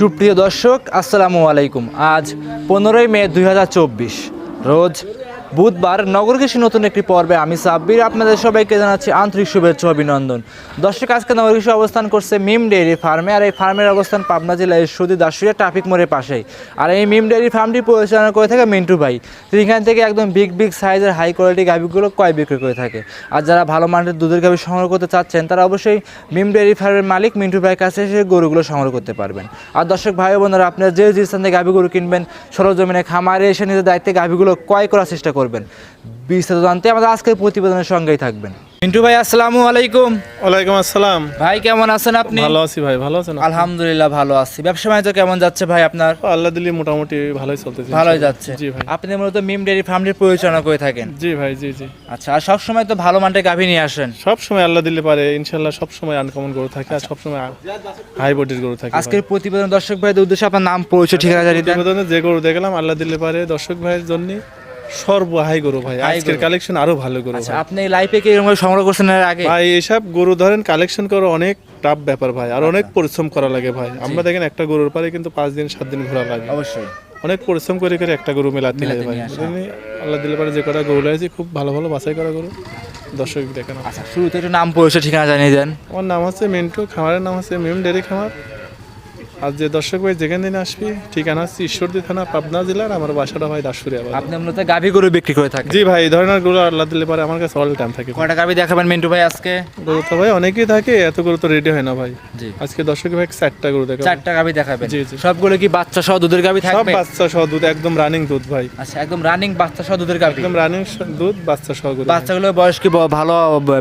সুপ্রিয় দর্শক আসসালামু আলাইকুম। আজ পনেরোই মে দু হাজার চব্বিশ রোজ বুধবার নগর কৃষি নতুন একটি পর্বে আমি সাব্বির, আপনাদের সবাইকে জানাচ্ছি আন্তরিক শুভেচ্ছা অভিনন্দন। দর্শক, আজকে নগর কৃষি অবস্থান করছে মিম ডেয়ারি ফার্মে, আর এই ফার্মের অবস্থান পাবনা জেলায় সুদি দাসুরিয়া ট্রাফিক মোড়ের পাশেই। আর এই মিম ডেয়ারি ফার্মটি পরিচালনা করে থাকে মিন্টু ভাই। তিনি এখান থেকে একদম বিগ বিগ সাইজের হাই কোয়ালিটি গাভিগুলো কয় বিক্রি করে থাকে। আর যারা ভালো মানের দুধের গাভি সংগ্রহ করতে চাচ্ছেন, তারা অবশ্যই মিম ডেয়ারি ফার্মের মালিক মিন্টু ভাইয়ের কাছে এসে গরুগুলো সংগ্রহ করতে পারবেন। আর দর্শক, ভাই বোনেরা, আপনারা যে যে স্থান থেকে গরু কিনবেন, সরজমিনে খামারে এসে নিজের দায়িত্বে গাভিগুলো ক্রয় করার চেষ্টা করবেন। বিস্তারিত জানতে আমাদের আজকের প্রতিবেদনের সঙ্গেই থাকবেন। মিন্টু ভাই আসসালামু আলাইকুম। ওয়ালাইকুম আসসালাম। ভাই কেমন আছেন আপনি? ভালো আছি ভাই ভালো আছেন আলহামদুলিল্লাহ ভালো আছি। ব্যবসা বাণিজ্য কেমন যাচ্ছে ভাই আপনার? আল্লাহ দিলি মোটামুটি ভালোই চলতেছে। ভালোই যাচ্ছে। জি ভাই। আপনি মূলত মিম ডেয়ারি ফার্মটির পরিচালনা করে থাকেন। জি ভাই জি জি। আচ্ছা আর সবসময় তো ভালো মানের গাভি নিয়ে আসেন। সব সময় আল্লাহ দিলে পারে ইনশাল্লাহ সব সময় আনকমন গরু থাকে আর সব সময় হাই বডির গরু থাকে আজকের প্রতিবেদন দর্শক ভাইদের উদ্দেশ্যে আপনার নাম পরিচয় ঠিকানা জানিয়ে দেন। প্রতিবেদনে যে গরু দেখলাম আল্লাহ দিলে পারে দর্শক ভাইয়ের জন্য। সর্ব হাই গরু ভাই। আজকের কালেকশন আরও ভালো গরু আচ্ছা। আপনি লাইফে কি এরকম সংগ্রহ করছেন এর আগে? ভাই এইসব গরু ধরেন কালেকশন করা অনেক টাফ ব্যাপার ভাই আর অনেক পরিশ্রম করা লাগে ভাই। আমরা দেখেন একটা গরুর পারে কিন্তু পাঁচ দিন সাত দিন ঘোরা লাগে। অবশ্যই। অনেক পরিশ্রম করে করে একটা গরু মেলাতে হয় ভাই। আল্লাহ দিলে পারে যে কটা গরু লাগছে খুব ভালো ভালো বাছাই করা গরু। দর্শক দেখেন। আচ্ছা শুরুতে একটু নাম পরিচয় ঠিকানা জানিয়ে দেন। আমার নাম হচ্ছে মিন্টু খামারের নাম হচ্ছে মিম ডেরি খামার। আর যে দর্শক ভাই যেখান দিন আসবি ঠিকানা হচ্ছে ঈশ্বরদী থানা পাবনা জেলার আমার বাসাটা ভাই দাসপুরে আবার। আপনি মূলত গাভি গরু বিক্রি করে থাকেন? জি ভাই এই ধরনের গরু আল্লাহ দিলে পারে আমার কাছে অল টাইম থাকে। কয়টা গাভি দেখাবেন মিন্টু ভাই আজকে? গরু তো ভাই অনেকেই থাকে এত গরু তো রেডি হয় না ভাই। জি। আজকে দর্শক ভাই চারটা গরু দেখো চারটা গাভি দেখাবেন। জি, জি। সবগুলো কি বাচ্চা সহ দুধের গাভি সব বাচ্চা সহ দুধ একদম রানিং দুধ ভাই। আচ্ছা একদম রানিং বাচ্চা সহ দুধের গাভি। একদম রানিং দুধ বাচ্চা সহ গরু ভাই। বাচ্চাগুলোর বয়স কি ভালো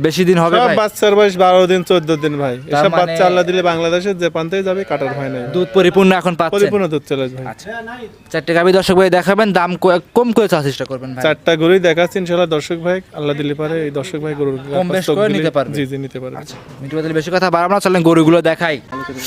বেশি দিন হবে ভাই? সব বাচ্চার বয়স বারো দিন চোদ্দ দিন ভাই। এসব মানে- বাচ্চা আল্লাহ দিলে বাংলাদেশের যে প্রান্তেই যাবে কাটার ভয় নাই। দুধ পরিপূর্ণ এখন পাচ্ছেন। পরিপূর্ণ দুধ চলে আসবে ভাই আচ্ছা। চারটে গাভি দর্শক ভাই দেখাবেন দাম কম করে চাওয়ার চেষ্টা করবেন ভাই। চারটা গরুই দেখাচ্ছি ইনশাল্লাহ দর্শক ভাই আল্লাহ দিলে পারে এই দর্শক ভাই গরুর কম বেশ করে নিতে পারবে। জি জি নিতে পারবে। মিন্টু ভাই বেশি কথা বাড়াবো না চলেন গরুগুলো দেখাই।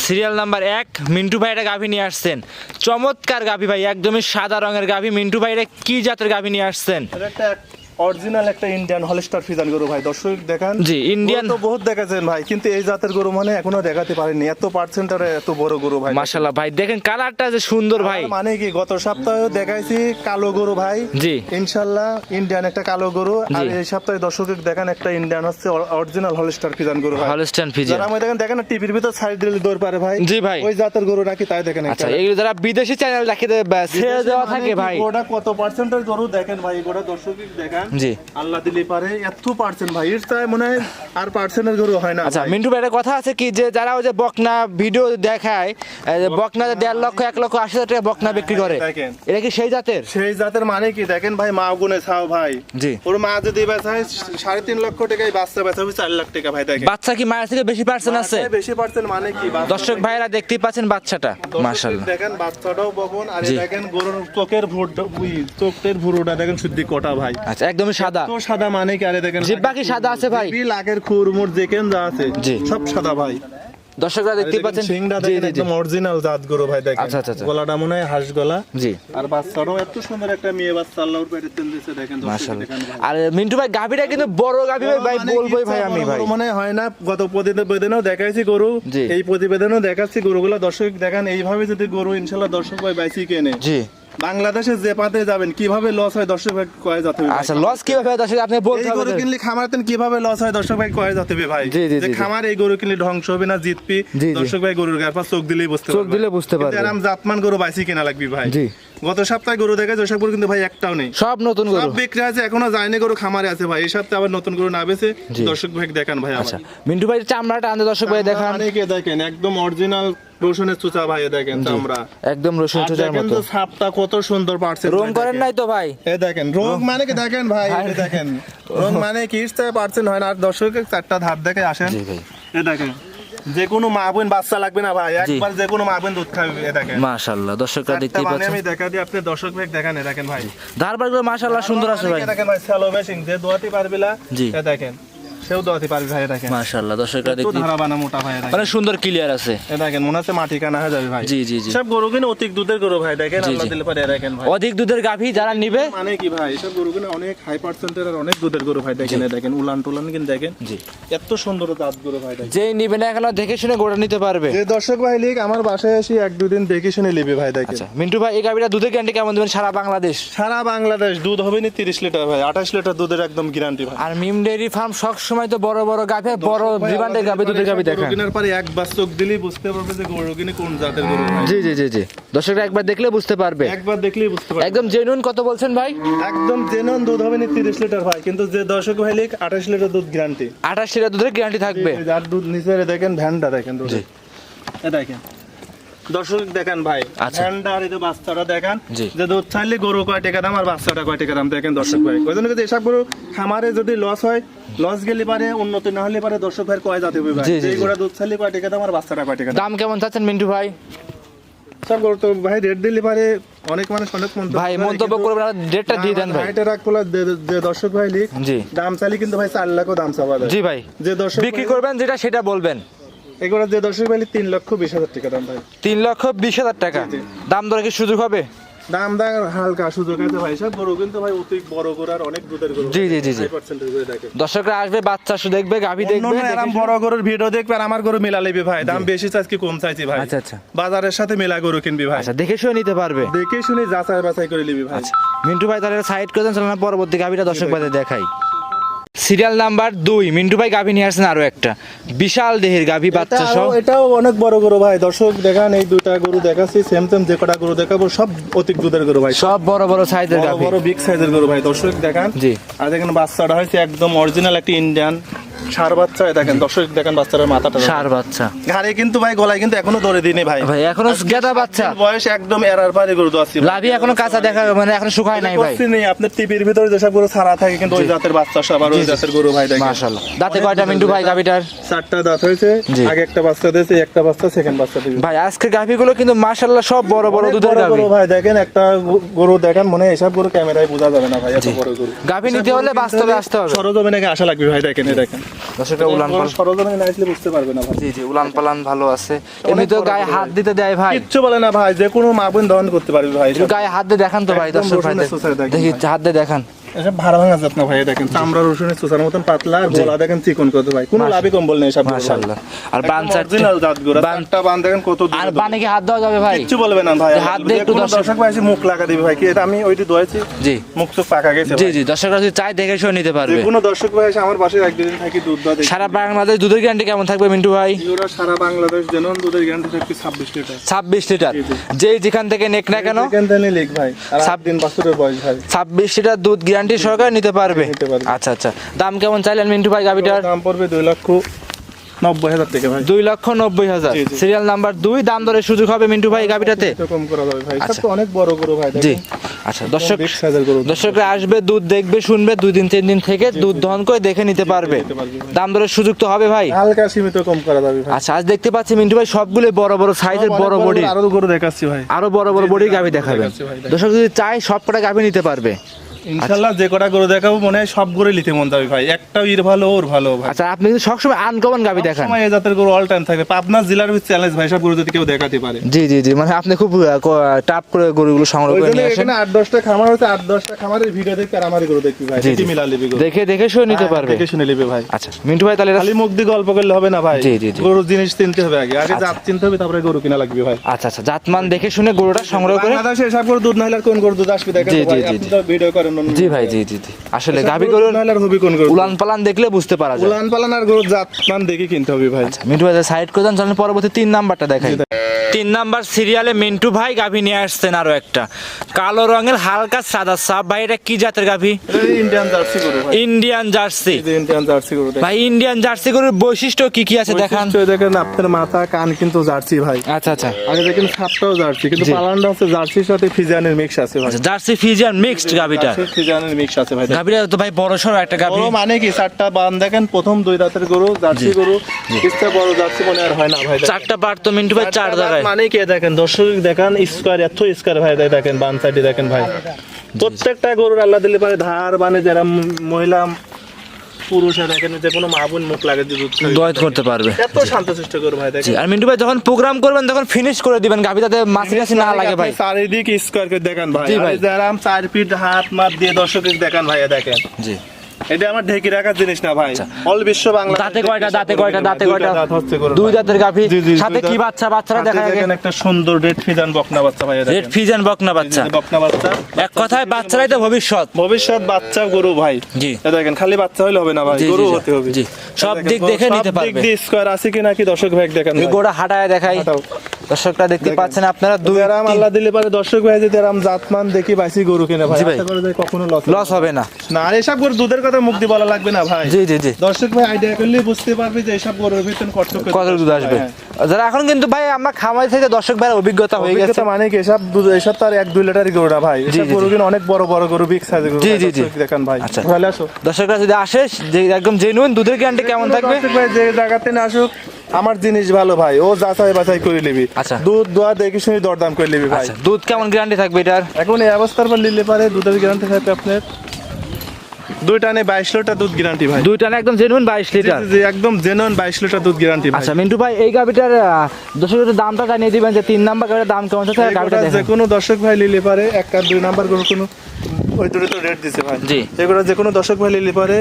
সিরিয়াল নাম্বার এক মিন্টু ভাই একটা গাভি নিয়ে আসছেন। চমৎকার গাভি ভাই একদমই সাদা রঙের গাভি। মিন্টু ভাই এটা কি জাতের গাভি নিয়ে আসছেন? এটা একটা অরিজিনাল একটা ইন্ডিয়ান হলস্টার ফিজান গরু ভাই দর্শক দেখান। জি, গরু তো বহুত দেখাছেন ভাই কিন্তু এই জাতের গরু মানে এখনও দেখাতে পারেনি এত পার্সেন্টারে এত বড় গরু ভাই। মাশাল্লাহ ভাই দেখেন কালারটা যে সুন্দর ভাই। মানে কি গত সপ্তাহে দেখাইছি কালো গরু ভাই। জি। ইনশাল্লাহ ইন্ডিয়ান একটা কালো গরু। আর এই সপ্তাহে দর্শকের দেখান একটা ইন্ডিয়ান হচ্ছে অরিজিনাল হলস্টার ফিজান গরু ভাই। হলস্টাইন ফিজিয়ান যারা আমি দেখেন দেখেন টিভির ভিতর সাইড দিলে দৌড় পারে ভাই। জি ভাই। ওই জাতের গরু নাকি তাই দেখেন আচ্ছা যারা বিদেশি চ্যানেল বা ছেড়ে দেওয়া মানে থাকে ভাই। গোটা কত পার্সেন্টের গরু দেখেন ভাই গোটা দর্শক দেখান। জি। আল্লাহ দিলে পারে এত পার্সেন্ট ভাই এর চাই মনে হয় আর পার্সেন্টের গরু হয় না আচ্ছা মিন্টু ভাই একটা কথা আছে কি যে যারা ওই যে বকনা ভিডিও দেখায় বকনা দেড় লক্ষ এক লক্ষ আশি হাজার টাকা বকনা বিক্রি করে এটা কি সেই জাতের? সেই জাতের মানে কি? দেখেন ভাই মা গুনে ছাও ভাই। জি। ওর মা যদি বেচায় সাড়ে তিন লক্ষ টাকায় বাচ্চা বেচাবে চার লাখ টাকা ভাই দেখেন। বাচ্চা কি মায়ের থেকে বেশি পার্সেন্ট আছে? বেশি পার্সেন্ট মানে কি? দর্শক ভাইরা দেখতেই পাচ্ছেন বাচ্চাটা দর্শক দেখেন বাচ্চাটাও বকন আর দেখেন গরুর চোখের ভুট চোখের ভুরুটা দেখেন শুদ্ধ কটা ভাই। আচ্ছা একদমই সাদা। তো সাদা মানে কি আরে দেখেন জিব্বা কি সাদা আছে ভাই? জিব্বি, লাকের খুর মুর যা আছে সব সাদা ভাই। দর্শকরা দেখতেই পাচ্ছেন। জি দেখেন একদম অরিজিনাল জাত গরু ভাই দেখেন। আচ্ছা, আচ্ছা, আচ্ছা। গলাটা মনে হয় হাঁস গলা। জি। আর বাচ্চাটাও এত সুন্দর একটা মেয়ে বাচ্চা আল্লাহর পেটে তেল দিয়েছে দেখেন ভাই। আর মিন্টু ভাই গাভিটা কিন্তু বড় গাভি ভাই ভাই মানে বলবোই ভাই আমি ভাই। মনে হয় না গত প্রতিবেদনেও দেখাইছি গরু এই প্রতিবেদনেও দেখাচ্ছি গরুগুলো। দর্শক দেখেন এইভাবে যদি গরু ইনশাল্লাহ দর্শক ভাই বাইসি কেনে। জি। বাংলাদেশে যে পাতে যাবেন কীভাবে লস হয় দর্শক ভাই কয়ে যেতে হবে? আচ্ছা লস কীভাবে হয় দর্শক আপনি বলতে এই গরু কিনলে খামারতেন কীভাবে লস হয় দর্শক ভাই কয়ে যেতে হবে ভাই যে। খামার এই গরু কিনলে ধ্বংস হবে না জিতবি। জি, জি। দর্শক ভাই গরুর গায়ে চোখ দিলেই বুঝতে চোখ দিলে বুঝতে পারবে। এরম জাতমান গরু বাইসি কেনা লাগবে ভাই। জি। গত সপ্তাহে গরু দেখে গরু কিন্তু ভাই একটাও নেই। সব নতুন গরু। সব বিক্রি আছে এখনও যায়নি গরু খামারে আছে ভাই। এই সপ্তাহে আবার নতুন গরু না বেছে দর্শক ভাই দেখান ভাই আচ্ছা। মিন্টু ভাই চামড়াটা আনতে দর্শক ভাই দেখান। অনেকে দেখেন একদম অরিজিনাল রসুনের চুচা ভাই দেখেন চামড়া। একদম রসুন চুচার মতো। সাপটা কত সুন্দর পারছে রং করেন নাই তো ভাই? এ দেখেন রোগ মানে কি দেখেন ভাই এ দেখেন। রোগ মানে কি ইস্তায় পার্সেন্ট হয় না? আর দর্শকের চারটা ধাপ দেখে আসেন। জি ভাই। এ দেখেন যে কোনো মা বোন বাচ্চা লাগবে না ভাই একবার যে কোনো মা বোন দুধ খাবে এ দেখেন। মাশাআল্লাহ দর্শকরা দেখতেই মানে পাচ্ছেন। আমি দেখা দিই আপনি দর্শক ভাই দেখেন দেখেন ভাই। ধারবারগুলো মাশাআল্লাহ সুন্দর আছে ভাই। দেখেন ভাই স্যালো যে দোয়াতে পারবে না জি। এ দেখেন। বাসায়ও দোয়াতে পারবি ভাই দেখেন। মাশাআল্লাহ দর্শকরা বানা মোটা ভাই দেখেন। মানে সুন্দর ক্লিয়ার আছে। এ দেখেন মনে হচ্ছে মাটি কানা হয়ে যাবে ভাই। জি জি জি। সব গরু কিনে অতিক দুধের গরু ভাই দেখেন আল্লাহ দিলে পারে দেখেন ভাই। অধিক দুধের গাভী যারা নিবে? মানে কি ভাই এসব গরু কিনে অনেক হাই পার্সেন্টের আর অনেক দুধের গরু ভাই দেখেন দেখেন উলান টুলান দেখেন। জি। এত সুন্দর দাঁত গরু ভাই দেখেন। যেই নিবে না এখানে দেখে শুনে গোটা নিতে পারবে। যে দর্শক ভাই লিখ আমার বাসায় এসে এক দুদিন দেখে শুনে নিবে ভাই দেখেন। আচ্ছা মিন্টু ভাই এই গাভীটা দুধের গ্যারান্টি কেমন দেবেন? সারা বাংলাদেশ। সারা বাংলাদেশ দুধ হবে না তিরিশ লিটার ভাই আঠাশ লিটার দুধের একদম গ্যারান্টি ভাই। আর মিম ডেয়ারি ফার্ম সব সময় তো বড় বড় গাভী বড় ব্রিবান্ডের গাভী দুধের গাভী দেখান। কেনার পরে একবার চোখ দিলেই বুঝতে পারবে যে গরু কিনে কোন জাতের গরু জি জি জি জি। দর্শকরা একবার দেখলে বুঝতে পারবে। একবার দেখলেই বুঝতে পারবে। একদম জেনুইন কত বলছেন ভাই? একদম জেনুইন দুধ হবে না তিরিশ লিটার ভাই কিন্তু যে দর্শক ভাই লিখ আঠাশ লিটার দুধ গ্যারান্টি আঠাশ লিটার দুধের গ্যারান্টি থাকবে। যার দুধ নিচে দেখেন ভ্যানটা দেখেন। এ দেখেন। দর্শক দেখেন ভাই আচ্ছা। আর এই বাচ্চাটা দেখেন যে দুধ চাইলে গরু কয় টাকা দাম আর বাচ্চাটা কয় টাকা দাম দেখেন দর্শক ভাই। ওই জন্য এসব গরু খামারে যদি লস হয় লস গেলে পারে উন্নতি না হলে পারে দর্শক ভাই কয় যাতে হবে ভাই? এই। গরু দুধ চাইলে কয় টাকা দাম আর বাচ্চাটা কয় টাকা দাম? কেমন চাচ্ছেন মিন্টু ভাই? সব গরু তো ভাই রেট দিলে পারে অনেক মানুষ অনেক মন্তব্য ভাই মন্তব্য কিন্তু করবেন ডেটটা দিয়ে দেন ভাই। হাইটে রাখব না, যে- দর্শক ভাই লিখ। দাম চাইলে কিন্তু ভাই চার লাখও দাম চাওয়া যায়। জি ভাই। যে দর্শক বিক্রি করবেন যেটা সেটা বলবেন। এগুলো যে দর্শক ভাই লিখ তিন লক্ষ বিশ হাজার টাকা দাম ভাই। তিন লক্ষ বিশ হাজার টাকা। দাম দরে কি সুযোগ হবে? দাম দাম হালকা সুযোগ আছে ভাই সব গরু কিন্তু ভাই অতি বড় গরু আর অনেক দুধের গরু। জি, জি, জি, জি। 5% করে দেখে দর্শকরা আসবে বাচ্চা শুধু দেখবে গাভী দেখবে এরম বড় গরুর ভিডিও দেখবে আর আমার গরু মেলা লিবি ভাই। দাম বেশি চাইছি কি কম চাইছি ভাই। আচ্ছা আচ্ছা। বাজারের সাথে মেলা গরু কিনবি ভাই। আচ্ছা দেখে শুনে নিতে পারবে। দেখে শুনে যাচাই বাছাই করে নিবি ভাই। আচ্ছা মিন্টু ভাই তাহলে সাইড করে দেন চলেন পরবর্তী গাভীটা দর্শক ভাইদের দেখাই। সিরিয়াল নাম্বার দুই মিন্টু ভাই গাভী নিয়ে আসছেন আরও একটা। বিশাল দেহের গাভী বাচ্চা সব এটাও- অনেক বড় গরু ভাই। দর্শক দেখান এই দুইটা গরু দেখাচ্ছি সেম সেম যে কটা গরু দেখাবো সব অতি দুধের গরু ভাই। সব বড় বড় সাইজের বড় গাভী। বড় বিগ সাইজের গরু ভাই। দর্শক দেখান জি। আর দেখেন বাচ্চাটা হয়েছে একদম অরিজিনাল একটা ইন্ডিয়ান সার বাচ্চা দেখেন দর্শক দেখেন বাচ্চাটার মাথাটা। সার বাচ্চা। ঘাড়ে কিন্তু ভাই গলায় কিন্তু এখনও ধরে দিনে ভাই। ভাই এখনও গেদা বাচ্চা। বয়স একদম এরার পারে গরু দোয়াচ্ছি লাভি এখনও কাঁচা দেখা মানে এখনও শুকায় নাই ভাই। নেই আপনার টিভির ভিতরে যেসব গরু ছাড়া থাকে কিন্তু ওই জাতের বাচ্চা সব আর ওই জাতের গরু ভাই দেখেন। মাশাআল্লাহ। দাঁতে কয়টা মিন্টু ভাই গাভীটার? চারটা দাঁত হয়েছে আগে একটা বাচ্চা দিয়েছে একটা বাচ্চা সেকেন্ড বাচ্চা দিয়েছে। ভাই আজকে গাভীগুলো কিন্তু মাশাআল্লাহ সব বড় বড় দুধের বড় ভাই দেখেন একটা গরু দেখেন মনে হয় এসব গরু ক্যামেরায় বোঝা যাবে না ভাই এত বড় গরু। গাভী নিতে হলে বাস্তবে আসতে হবে। সরজমিনে আসা লাগবে ভাই দেখেন দেখেন। দর্শকরা উলান পালান সরজমিনে আসলে বুঝতে পারবে না জি জি উলান পালান ভালো আছে। গায়ে হাত দিতে দেয় ভাই। কিচ্ছু বলে না ভাই যে কোনো মা দহন করতে পারবে ভাই। গায়ে হাত দিয়ে দেখান তো ভাই দর্শক ভাই দেখি ভাই। হাত দিয়ে দেখান। এসব ভাড়া ভাঙা যাত না ভাই দেখেন। চামড়া রসুনের চোষার মতন পাতলা আর গলা দেখেন চিকন কত ভাই। কোনো লাভই কম্বল নেই সব মাশাআল্লাহ আর বান অরিজিনাল জাত গরু বান- বান দেখেন কত আর বানে কি হাত দেওয়া যাবে ভাই? কিচ্ছু বলবে না ভাই। হাত দিয়ে একটু দর্শক- দর্শক ভাই মুখ লাগা দিবে ভাই। কি এটা আমি ওইটি দোয়াইছি জি। মুখ চোখ পাকা গেছে জি জি দর্শকরা যদি চাই দেখে শুনে নিতে পারবে। কোনো দর্শক ভাই এসে আমার পাশে একদিন থাকি দুধ দা সারা বাংলাদেশ দুধের গ্যারান্টি কেমন থাকবে মিন্টু ভাই? ওরা সারা বাংলাদেশ যেন দুধের গ্যারান্টি থাকবে ছাব্বিশ লিটার। ছাব্বিশ লিটার। জি, জি। যেই যেখান থেকে নেক না কেন? থেকে লিখ ভাই। আর দিন বছরের বয়স ভাই। লিটার দুধ গ্যারান্টি নিতে পারবে? নিতে পারবে। আচ্ছা আচ্ছা। দাম কেমন চাইলেন মিন্টু ভাই গাভিটার? দাম পড়বে দুই লক্ষ নব্বই হাজার টাকা ভাই। দুই লক্ষ নব্বই হাজার। জি, জি। সিরিয়াল নাম্বার দুই দাম দরে সুযোগ হবে মিন্টু ভাই গাভিটাতে? একটু কম করা যাবে ভাই। সব আচ্ছা। তো অনেক বড় গরু ভাই জি। আচ্ছা দর্শক গরু। দর্শকরা আসবে দুধ দেখবে শুনবে দুই দিন তিন দিন থেকে দুধ দহন করে দেখে নিতে পারবে। নিতে পারবে ভাই। দাম দরের সুযোগ তো হবে ভাই। হালকা সীমিত কম করা যাবে ভাই। আচ্ছা আজ দেখতে পাচ্ছি মিন্টু ভাই সবগুলো বড় বড় সাইজের বড় বডি আরও গরু দেখাচ্ছি ভাই। আরও বড় বড় বডি গাভি দেখাবেন। দেখাচ্ছি ভাই, দেখেন। দর্শক যদি চাই সব কটা গাভি নিতে পারবে। ইনশাল্লাহ যে কটা গরু দেখাবো মনে হয় সব গরু নিতে মন যাবে ভাই। একটাও ইর ভালো ওর ভালো ভাই। আচ্ছা আপনি কিন্তু সবসময় আনকমন গাভি দেখান। সময় জাতের গরু অল টাইম থাকবে পাবনা জেলার চ্যালেঞ্জ ভাই সব গরু যদি কেউ দেখাতে পারে। জি জি জি মানে আপনি খুব টাপ করে গরুগুলো সংগ্রহ করে নিয়ে আসেন। এখানে আট দশটা খামার হচ্ছে আট দশটা খামারের ভিডিও দেখতে আর আমারই গরু দেখবি ভাই। মিলা লিবি গরু। দেখে দেখে শুয়ে নিতে হ্যাঁ, পারবে। দেখে শুনে লিবি ভাই। আচ্ছা মিন্টু ভাই তাহলে খালি মুখ দিয়ে গল্প করলে হবে না ভাই। জি, জি। গরুর জিনিস চিনতে হবে আগে। আগে জাত চিনতে হবে তারপরে গরু কিনা লাগবে ভাই। আচ্ছা আচ্ছা জাতমান দেখে শুনে গরুটা সংগ্রহ করে বাংলাদেশে এসব গরু দুধ না হলে কোন গরু দুধ আসবে দেখেন ভাই। আপনি তো ভিডিও করেন জি ভাই জি জি জি। আসলে গাভি গরু গরুর দুধ না হলে আর হবে কোন গরু? উলান পালান দেখলে বুঝতে পারা যায়। উলান পালান আর গরুর জাত মান দেখে কিনতে হবে ভাই। আচ্ছা মিন্টু ভাই সাইড করে দেন চলেন পরবর্তী তিন নাম্বারটা দেখাই। তিন নাম্বার সিরিয়ালে মিন্টু ভাই গাভি নিয়ে আসছেন আরও একটা। কালো রঙের হালকা সাদা সাপ। ভাই এটা কি জাতের গাভি? ইন্ডিয়ান জার্সি গরু ইন্ডিয়ান জার্সি ইন্ডিয়ান জার্সি গরু ভাই ইন্ডিয়ান জার্সি গরুর বৈশিষ্ট্য কি কি আছে দেখান। বৈশিষ্ট্য দেখেন আপনার মাথা কান কিন্তু জার্সি ভাই। আচ্ছা আচ্ছা। আগে দেখেন সাপটাও জার্সি কিন্তু। পালানটা হচ্ছে জার্সির সাথে ফিজিয়ানের মিক্স আছে ভাই। আচ্ছা জার্সি ফিজিয়ান মিক্সড গাভিটা। জার্সির ফিজিয়ানের মিক্স আছে ভাই। দেখেন। তো ভাই বড় সড়ো একটা গাভি। বড় মানে কি চারটা বান দেখেন প্রথম দুই রাতের গরু জার্সি গরু ইচ্ছা বড় জার্সি মনে আর হয় না ভাই চারটা পার্ট তো মিন্টু ভাই চার চারটা মানে কি দেখেন দর্শক দেখেন স্কোয়ার এত স্কোয়ার ভাই দেখেন বান সাইডে দেখেন ভাই। প্রত্যেকটা গরুর আল্লাহ দিলে পারে ধার বানে যারা মহিলা পুরুষে দেখেন যে কোনো মা বোন মুখ লাগে যে দুধ খাবে। দোয়াত করতে পারবে। এত শান্তশিষ্ট করে ভাই জি দেখেন আর মিন্টু ভাই যখন প্রোগ্রাম করবেন তখন ফিনিশ করে দিবেন গাভি যাতে মাছি টাছি না লাগে ভাই। চারিদিক স্কোয়ার করে দেখান ভাই। ভাই। যারা চার ফিট হাত মাপ দিয়ে দর্শক দেখান ভাইয়া দেখেন। জি। এটা আমার ঢেকি রাখার জিনিস না ভাই। অল বিশ্ব বাংলা দাঁতে কয়টা দাঁতে কয়টা দাঁতে কয়টা? দুই দাঁতের গাভি? সাথে কি বাচ্চা? বাচ্চারা দেখা যায় একটা সুন্দর রেড ফিজান বকনা বাচ্চা ভাইয়া রেড ফিজান বকনা বাচ্চা। বকনা বাচ্চা। এক কথায় বাচ্চারাই তো ভবিষ্যৎ। ভবিষ্যৎ বাচ্চা গরু ভাই। জি। দেখেন খালি বাচ্চা হইলে হবে না ভাই গরু হতে হবে। জি। সব দিক দেখে নিতে দিক দিয়ে স্কোয়ার আছে কি নাকি দর্শক ভাই দেখেন গোড়া হাঁটায় দেখাই। দর্শকরা দেখতে পাচ্ছেন আপনারা দুই আরাম আল্লাহ দিলে পারে দর্শক ভাই যদি আরাম জাতমান দেখি বাইসি গরু কিনে ভাই। ভাই। কখনো লস লস হবে না। না আর এসব গরু দুধের কথা দিয়ে বলা লাগবে না ভাই। জি জি জি। দর্শক ভাই আইডিয়া করলে বুঝতে পারবে যে এসব গরুর ভিতরে কত কত দুধ আসবে। যারা এখন কিন্তু ভাই আমরা খামার থেকে দর্শক ভাইয়ের অভিজ্ঞতা হয়ে গেছে। মানে কি এসব দুধ এসব তার এক দুই লিটারই গরু না ভাই এসব গরু কিন্তু অনেক বড় বড় গরু বিগ সাইজের গরু। জি, জি, জি। দেখেন ভাই। আচ্ছা। ভালো আসো। দর্শকরা যদি আসে একদম জেনুইন দুধের গ্যারান্টি কেমন থাকবে? দর্শক ভাই যে জায়গাতে না আসুক আমার জিনিস ভালো ভাই। ও যাচাই বাছাই করে নিবি। আচ্ছা। দুধ দোয়া দেখে শুনে দরদাম করে নিবি ভাই। আচ্ছা দুধ কেমন গ্যারান্টি থাকবে এটার? এখন এই অবস্থার পর নিলে পারে দুধের গ্যারান্টি থাকবে আপনার দুই টানে বাইশ লিটার দুধ গ্যারান্টি ভাই। দুইটা না একদম জেনুইন বাইশ লিটার? জি, একদম জেনুইন বাইশ লিটার দুধ গ্যারান্টি আচ্ছা মিন্টু ভাই এই গাভিটার দর্শকের দামটা জানিয়ে দিবেন যে তিন নাম্বার গাভিটার দাম কেমন আছে? গাভিটা যে কোনো দর্শক ভাই নিলে পারে এক আর দুই নাম্বার কোনো ওই তো রেট দিছে ভাই। জি। এগুলো যে কোনো দর্শক ভাই নিলে পারে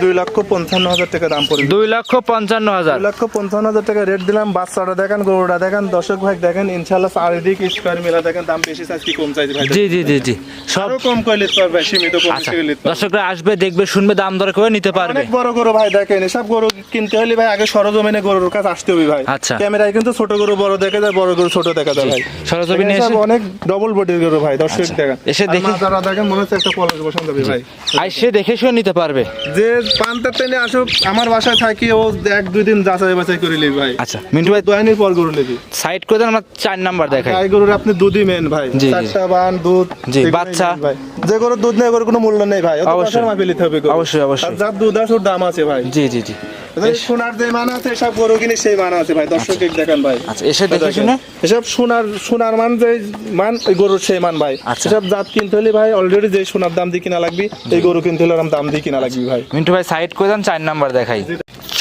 দুই লক্ষ পঞ্চান্ন হাজার টাকা দাম পড়বে। দুই লক্ষ পঞ্চান্ন হাজার। দুই লক্ষ পঞ্চান্ন হাজার টাকা রেট দিলাম। বাচ্চাটা দেখেন গরুটা দেখেন দর্শক ভাই দেখেন ইনশাল্লাহ চারিদিক স্কোয়ার মেলা দেখেন দাম বেশি কম চাইছি ভাই জি জি জি জি। সব কম কইলে পারবে সীমিত কম আচ্ছা কইলে দর্শকরা আসবে দেখবে শুনবে দাম দর করে নিতে পারবে। অনেক বড় গরু ভাই দেখেন এসব গরু কিনতে হলে ভাই আগে সরজমিনে গরুর কাছে আসতে হবে ভাই। আচ্ছা। ক্যামেরায় কিন্তু ছোট গরু বড় দেখা যায় বড় গরু ছোট দেখা যায় ভাই। সরজমিনে অনেক ডবল বডির গরু ভাই দর্শক আচ্ছা। দেখেন। এসে আর দেখে- মাথাটা দেখেন হচ্ছে একটা কলেজ বসান যাবে ভাই আইসে দেখে শুনে নিতে পারবে। যে পান্তার টেনে আসুক আমার বাসায় থাকি ও এক দুই দিন যাচাই বাছাই করে নিবি ভাই। আচ্ছা মিন্টু ভাই দোয়ানির পর গরু নিবি। সাইড করে দেন আমরা চার নাম্বার দেখাই। গাই গরুর আপনি দুধই মেন ভাই। চারটা বান দুধ জি, বাচ্চা। যে গরুর দুধ নেই গরুর কোনো মূল্য নেই ভাই। অবশ্যই। মাপে নিতে হবে অবশ্যই, অবশ্যই। যার দুধ আছে ওর দাম আছে ভাই। জি জি জি। সোনার যে মান আছে সব গরু কিনে সেই মান আছে ভাই। দর্শক দেখেন ভাই। আচ্ছা এসে দেখে শুনে? এসব সোনার সোনার মান যে মান ওই গরুর সেই মান ভাই। আচ্ছা। এসব জাত কিনতে হলে ভাই অলরেডি যে সোনার দাম দিয়ে কিনা লাগবে এই গরু কিনতে হলে দাম দিয়ে কিনা লাগবে ভাই। মিন্টু ভাই সাইড করে দেন চার নাম্বার দেখাই।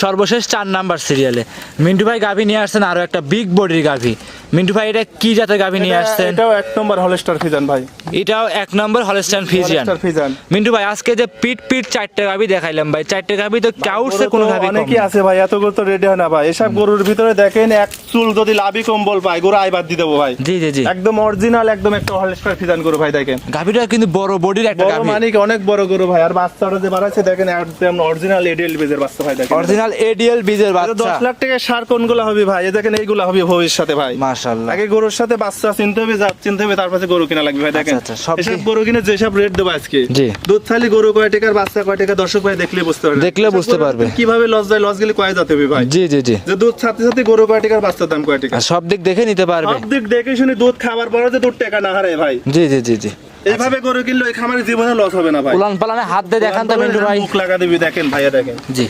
সর্বশেষ চার নাম্বার সিরিয়ালে মিন্টু ভাই গাভী নিয়ে আসছেন আরও একটা বিগ বডির গাভি। মিন্টু ভাই এটা কি জাতের গাভি নিয়ে আসছেন? এটাও এক নম্বর হলস্টার ফিজান ভাই। এটাও এক নম্বর ফিজিয়ান হলস্টার ফিজান মিন্টু ভাই আজকে যে পিট পিট চারটে গাভি দেখাইলাম ভাই চারটে গাভি তো কাউটসে কোনো গাভি অনেকই আছে ভাই এত গরু তো রেডি হয় না ভাই। এসব গরুর ভিতরে দেখেন এক চুল যদি লাভি কম্বল পাই গরু আইবার দিয়ে দেবো ভাই। জি জি জি। একদম অরিজিনাল একদম একটা হলস্টার ফিজান গরু ভাই দেখেন। গাভিটা কিন্তু বড় বডির একটা গাভি। মানে কি অনেক বড় গরু ভাই। আর বাচ্চাটা যে বাড়াচ্ছে দেখেন একদম অরিজিনাল এডিএল বেজের বাচ্চা ভাই দেখেন। অরিজিনাল এডিএল বীজের বাচ্চা। লাখ টাকা সার কোনগুলো হবে ভাই? এ দেখেন এইগুলো হবে ভবিষ্যতে ভাই। মাশাআল্লাহ। আগে গরুর সাথে বাচ্চা চিনতে হবে জাত চিনতে হবে তারপরে গরু কিনা লাগবে ভাই দেখেন। আচ্ছা, আচ্ছা, সব গরু কিনে যেসব রেট দেবো আজকে জি। দুধ গরু কয় টাকার বাচ্চা কয় টাকা দর্শক ভাই দেখলে বুঝতে পারবে দেখলে বুঝতে পারবে। কীভাবে লস যায় লস গেলে কয় যেতে হবে ভাই? জি জি জি। যে দুধ সাথে সাথে গরু কয় টাকার বাচ্চার দাম কয় টাকা সব দিক দেখে নিতে পারবে। সব দিক দেখে শুনে দুধ খাবার পরে যে দুধ টাকা না হারায় ভাই। জি জি জি জি। এইভাবে গরু কিনলে ওই খামারের জীবনে লস হবে না ভাই। উলান পালানে হাত দিয়ে দেখান তো মিন্টু ভাই। মুখ লাগা দিবি দেখেন ভাইয়া দেখেন। জি।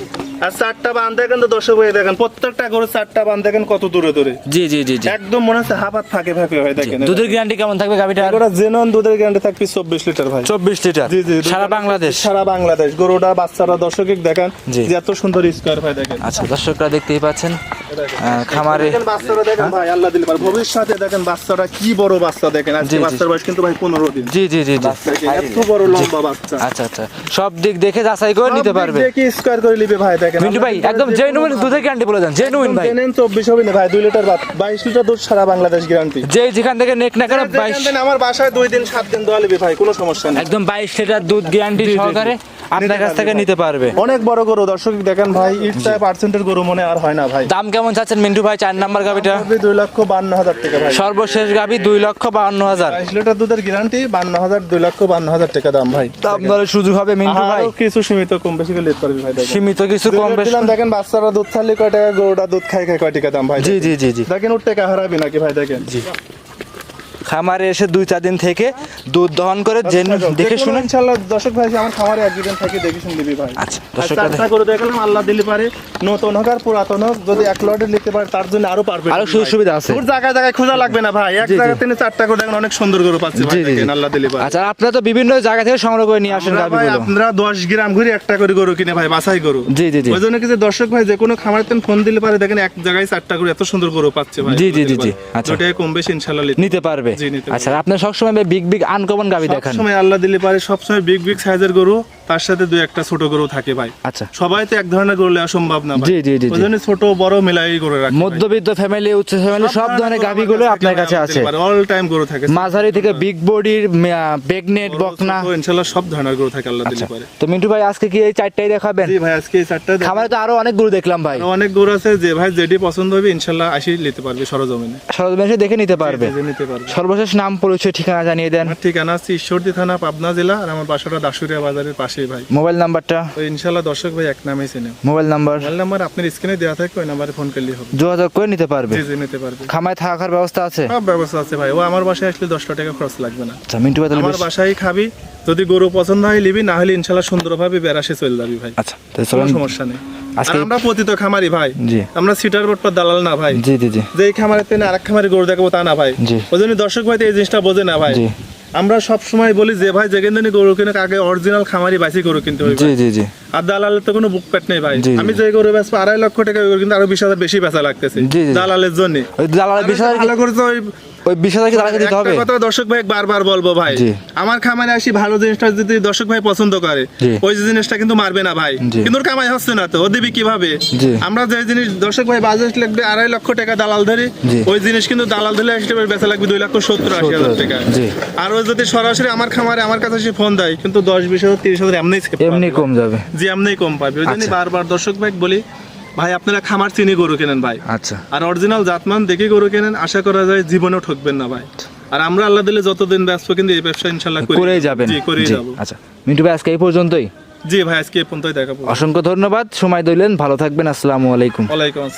আর চারটা বান দেখেন তো দর্শক ভাই দেখেন প্রত্যেকটা গরু চারটা বান দেখেন কত দূরে দূরে। জি জি জি একদম মনে হচ্ছে ফাঁকে ফাঁকে হয় দেখেন। দুধের গ্যারান্টি কেমন থাকবে জেনন দুধের গ্যারান্টি থাকবে চব্বিশ লিটার ভাই। চব্বিশ লিটার জি, জি, সারা বাংলাদেশ? সারা বাংলাদেশ। গরুটা বাচ্চারা দর্শকের দেখান। যে এত সুন্দর স্কোয়ার ভাই দেখেন। আচ্ছা দর্শকরা দেখতেই পাচ্ছেন। খামারে দেখেন বাচ্চারা দেখেন ভাই আল্লাহ দিলে ভবিষ্যতে দেখেন বাচ্চারা কি বড় বাচ্চা দেখেন। আজকে। বাচ্চার বয়স কিন্তু ভাই পনেরো দিন। জি জি জি জি। এত বড় লম্বা বাচ্চা। আচ্ছা আচ্ছা। সব দিক দেখে যাচাই করে নিতে পারবে। দেখি স্কোয়ার করে নিবে ভাই দেখেন মিন্টু ভাই একদম জেনুইন দুধের গ্যারান্টি বলে দেন জেনুইন ভাই। জেনেন চব্বিশ হবে না ভাই দুই লিটার বাইশ লিটার দুধ সারা বাংলাদেশ গ্যারান্টি যে যেখান থেকে নেক না কেন বাইশ আমার বাসায় দুই দিন সাত দিন দোয়া ভাই কোনো সমস্যা নেই। একদম বাইশ লিটার দুধ গ্যারান্টি জি, জি। সহকারে আপনার কাছ থেকে নিতে পারবে। অনেক বড় গরু দর্শক দেখেন ভাই ইট পার্সেন্টের গরু মনে আর হয় না ভাই। দাম কেমন চাচ্ছেন মিন্টু ভাই? চার নাম্বার লক্ষ বান্ন হাজার টাকা ভাই। সর্বশেষ গাভি দুই লক্ষ বাউন্ন হাজার। বাইশ লিটার দুধের গ্যারান্টি বান্ন হাজার দুই লক্ষ বান্ন হাজার টাকা দাম ভাই। দাম দরে সুযোগ হবে মিন্টু ভাই। কিছু সীমিত কম বেশি করে পারবি ভাই সীমিত কিছু কম বেশি দিলাম দেখেন বাচ্চারা দুধ খালি কয় টাকা গরুটা দুধ খাই কয় টাকা দাম ভাই জি জি জি জি। দেখেন উঠতে টাকা হারাবি নাকি ভাই দেখেন। জি। খামারে এসে দুই চার দিন থেকে দুধ দহন করে জেনে দেখে শুনে ইনশাআল্লাহ দর্শক ভাই আমার খামারে এক দুদিন থেকে দেখে শুনে দিবি ভাই। আচ্ছা দর্শক করে দেখলাম আল্লাহ দিলে পারে। নতুন হোক আর পুরাতন হোক যদি এক লটে নিতে পারে তার জন্য আরও পারবে আরও সুযোগ সুবিধা আছে। ওর জায়গায় জায়গায় খোঁজা লাগবে না ভাই। এক জি, জি। জায়গায় তিনি চারটা করে দেখেন অনেক সুন্দর করে পাচ্ছি ভাই। দেখেন, আল্লাহ দিলে পারে। আচ্ছা আপনারা তো বিভিন্ন জায়গা থেকে সংগ্রহ করে নিয়ে আসেন ভাই আপনারা দশ গ্রাম ঘুরে একটা করে গরু কিনে ভাই বাছাই গরু। জি জি জি। ওই জন্য কিছু দর্শক ভাই যে কোনো খামারে তেন ফোন দিলে পারে দেখেন এক জায়গায় চারটা করে এত সুন্দর গরু পাচ্ছে ভাই। জি, জি, জি। আচ্ছা। ওটাই কম বেশি ইনশাল্লাহ নিতে পারবে। আচ্ছা আপনার সবসময় বিগ বিগ আনকমন গাবি দেখান। সময় আল্লাহ দিলে পারে সবসময় বিগ বিগ সাইজের গরু। তার সাথে দুই একটা ছোট গরু থাকে ভাই। আচ্ছা। সবাই তো এক ধরনের গরু নেওয়া সম্ভব না জি, জি, জি, ওই জন্য ছোট বড় মিলাই গরু রাখে মধ্যবিত্ত ফ্যামিলি উচ্চ ফ্যামিলি সব ধরনের গাভিগুলো আপনার কাছে আছে। অল টাইম গরু থাকে। মাঝারি থেকে বিগ বডির বেগনেট বকনা। ছোট, ইনশাল্লাহ সব ধরনের গরু থাকে আল্লাহ আচ্ছা। দিলে পারে তো মিন্টু ভাই আজকে কি এই চারটাই দেখাবেন? জি ভাই আজকে এই চারটা খামারে তো আরও অনেক গরু দেখলাম ভাই। অনেক গরু আছে যে ভাই যেটি পছন্দ হবে ইনশাল্লাহ আসি নিতে পারবে সরজমিনে। সরজমিনে দেখে নিতে পারবে। নিতে পারবে। সর্বশেষ নাম পরিচয় ঠিকানা জানিয়ে দেন। ঠিকানা আছে ঈশ্বরদী থানা পাবনা জেলা আর আমার বাসাটা দাসুরিয়া বাজারের পাশেই ভাই। মোবাইল নাম্বারটা? ইনশাল্লাহ দর্শক ভাই এক নামেই চেনে। Mobile number? মোবাইল নাম্বার আপনার স্ক্রিনে দেওয়া থাকে ওই নাম্বারে ফোন করলেই হবে। যোগাযোগ করে নিতে পারবে? জি জি নিতে পারবে। খামায় থাকার ব্যবস্থা আছে? সব ব্যবস্থা আছে ভাই। ও আমার বাসায় আসলে দশটা টাকা খরচ লাগবে না। আচ্ছা মিন্টু ভাই আমার বাসায় খাবি যদি গরু পছন্দ হয় নিবি না হলে ইনশাল্লাহ সুন্দরভাবে বেড়াসে চলে যাবি ভাই। আচ্ছা তাহলে সমস্যা নেই। আমরা পতিত খামারি ভাই। আমরা সিটার বোর্ড পর দালাল না ভাই। জি জি জি। যে খামারের থেকে আরেক খামারে গরু দেখাবো তা না ভাই। ওই জন্য দর্শক ভাই এই জিনিসটা বোঝে না ভাই। আমরা সব সময় বলি যে ভাই যেখান গরু কিনে আগে অরিজিনাল খামারি বাইসি গরু কিনতে হবে জি জি জি। আর দালালের তো কোনো বুক পেট নেই ভাই। আমি যে গরু বেচবো আড়াই লক্ষ টাকা গরু কিন্তু আরও বিশ হাজার বেশি বেচা লাগতেছে। দালালের জন্য। দালালের বিশ হাজার ভালো করে ওই ওই বিশ হাজার কি দিতে হবে। কথা দর্শক ভাই বারবার বলব ভাই। আমার খামারে আসি ভালো জিনিসটা যদি দর্শক ভাই পছন্দ করে ওই জিনিসটা কিন্তু মারবে না ভাই। কিন্তু ওর কামাই হচ্ছে না তো ও দিবি কীভাবে? আমরা যে জিনিস দর্শক ভাই বাজার লাগবে আড়াই লক্ষ টাকা দালাল ধরি ওই জিনিস কিন্তু দালাল ধরে আসলে বেচা লাগবে দুই লক্ষ সত্তর আশি হাজার টাকা। আর ও যদি সরাসরি আমার খামারে আমার কাছে এসে ফোন দেয় কিন্তু দশ বিশ হাজার তিরিশ হাজার এমনি এমনি কম যাবে। জি এমনি কম পাবে। ওই জন্য আচ্ছা। বারবার দর্শক ভাই বলি ভাই আপনারা খামার চিনি গরু কেনেন ভাই? আচ্ছা। আর অরিজিনাল জাতমান দেখে গরু কেনেন আশা করা যায় জীবনেও ঠকবেন না ভাই। আর আমরা আল্লাহ দিলে যতদিন ব্যস্ত কিন্তু এই ব্যবসা ইনশাল্লাহ করে। করেই যাবেন। জি করেই যাব। আচ্ছা। মিন্টু ভাই আজকে এই পর্যন্তই। জি ভাই আজকে এই পর্যন্তই দেখাবো। অসংখ্য ধন্যবাদ। সময় দিলেন। ভালো থাকবেন। আসসালামু আলাইকুম। ওয়ালাইকুম আসসালাম।